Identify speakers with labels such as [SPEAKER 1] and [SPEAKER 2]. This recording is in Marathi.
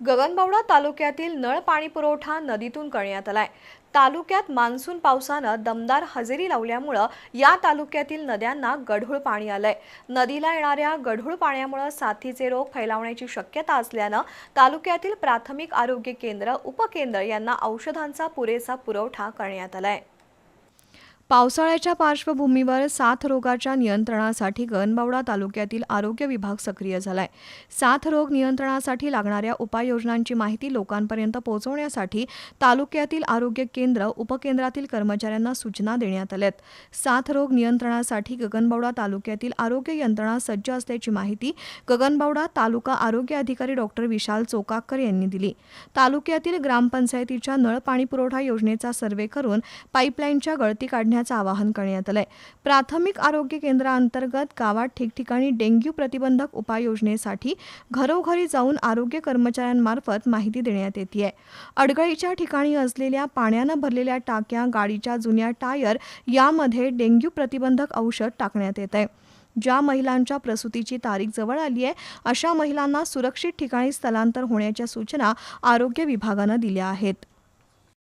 [SPEAKER 1] गगनबावडा तालुक्यातील नळ पाणी पुरवठा नदीतून करण्यात आलाय. तालुक्यात मान्सून पावसानं दमदार हजेरी लावल्यामुळं या तालुक्यातील नद्यांना गढूळ पाणी आलंय. नदीला येणाऱ्या गढूळ पाण्यामुळं साथीचे रोग फैलावण्याची शक्यता असल्यानं तालुक्यातील प्राथमिक आरोग्य केंद्र उपकेंद्र यांना औषधांचा पुरेसा पुरवठा करण्यात आलाय. पावसाळ्याच्या पार्श्वभूमीवर साथ रोगाच्या नियंत्रणासाठी गगनबावडा तालुक्यातील आरोग्य विभाग सक्रिय झालाय. साथ रोग नियंत्रणासाठी लागणाऱ्या उपाययोजनांची माहिती लोकांपर्यंत पोहोचवण्यासाठी तालुक्यातील आरोग्य केंद्र उपकेंद्रातील कर्मचाऱ्यांना सूचना देण्यात आल्यात. साथ रोग नियंत्रणासाठी गगनबावडा तालुक्यातील आरोग्य यंत्रणा सज्ज असल्याची माहिती गगनबावडा तालुका आरोग्य अधिकारी डॉक्टर विशाल चोकाकर यांनी दिली. तालुक्यातील ग्रामपंचायतीच्या नळ पाणी पुरवठा योजनेचा सर्वे करून पाईपलाईनच्या गळती काढण्याचं आवाहन करण्यात आलंय. प्राथमिक आरोग्य केंद्राअंतर्गत गावात ठिकठिकाणी डेंग्यू प्रतिबंधक उपाययोजनेसाठी घरोघरी जाऊन आरोग्य कर्मचाऱ्यांमार्फत माहिती देण्यात येते आहे अडगळीच्या ठिकाणी असलेल्या पाण्यानं भरलेल्या टाक्या गाडीच्या जुन्या टायर यामध्ये डेंग्यू प्रतिबंधक औषध टाकण्यात येत आहे ज्या महिलांच्या प्रसूतीची तारीख जवळ आली आहे अशा महिलांना सुरक्षित ठिकाणी स्थलांतर होण्याच्या सूचना आरोग्य विभागानं दिल्या आहेत.